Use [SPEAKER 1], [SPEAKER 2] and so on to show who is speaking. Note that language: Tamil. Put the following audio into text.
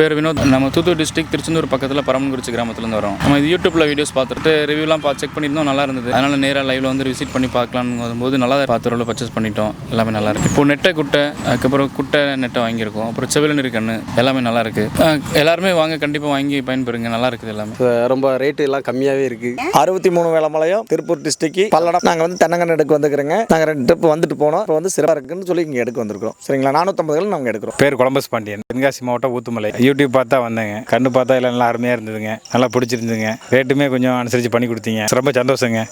[SPEAKER 1] பேர் வினோத். நம்ம தூத்துக்குடி டிஸ்ட்ரிக்ட் திருச்செந்தூர் பக்கத்தில் பரமன்குறிச்சி கிராமத்துலேருந்து வரோம். நம்ம இது யூடியூப்பில் வீடியோஸ் பார்த்துட்டு ரிவ்யூலாம் பார்த்து செக் பண்ணியிருந்தோம் நல்லா இருந்தது. அதனால் நேராக லைவில் வந்து விசிட் பண்ணி பார்க்கலான்னு போது நல்லா பார்த்து பர்ச்சேஸ் பண்ணிட்டோம். எல்லாமே நல்லா இருக்கு. இப்போ நெட்டை குட்டை அதுக்கப்புறம் குட்டை நெட்டை வாங்கியிருக்கோம். அப்புறம் செவிலன் கண்ணு எல்லாமே நல்லா இருக்கு. எல்லாருமே வாங்க கண்டிப்பாக வாங்கி பயன்பெறுங்க. நல்லா இருக்குது எல்லாமே.
[SPEAKER 2] இப்ப ரொம்ப ரேட்டு எல்லாம் கம்மியாகவே இருக்கு. அறுபத்தி மூணு வேலமலையம் திருப்பூர் டிஸ்ட்ரிக்ட் பல்லடம் நாங்கள் வந்து தென்னங்கன்று எடுக்க வந்துக்கிறோங்க. நாங்கள் ரெண்டு ட்ரிப் வந்துட்டு போனோம். இப்போ வந்து சிறப்பாக இருக்குன்னு சொல்லி இங்கே எடுக்க வந்திருக்கிறோம். சரிங்களா? நானூற்றம்பதுகள் நாங்கள் எடுக்கிறோம்.
[SPEAKER 3] பேர் கொலம்பஸ் பாண்டியன். தென்காசி மாவட்டம் ஊத்துமலை. யூடியூப் பார்த்தா வந்தேங்க. கண்ணு பார்த்தா எல்லாம் நல்லா அருமையாக இருந்ததுங்க. நல்லா பிடிச்சிருந்துங்க ரேட்டுமே கொஞ்சம் அனுசரித்து பண்ணி கொடுத்தீங்க. ரொம்ப சந்தோஷங்க.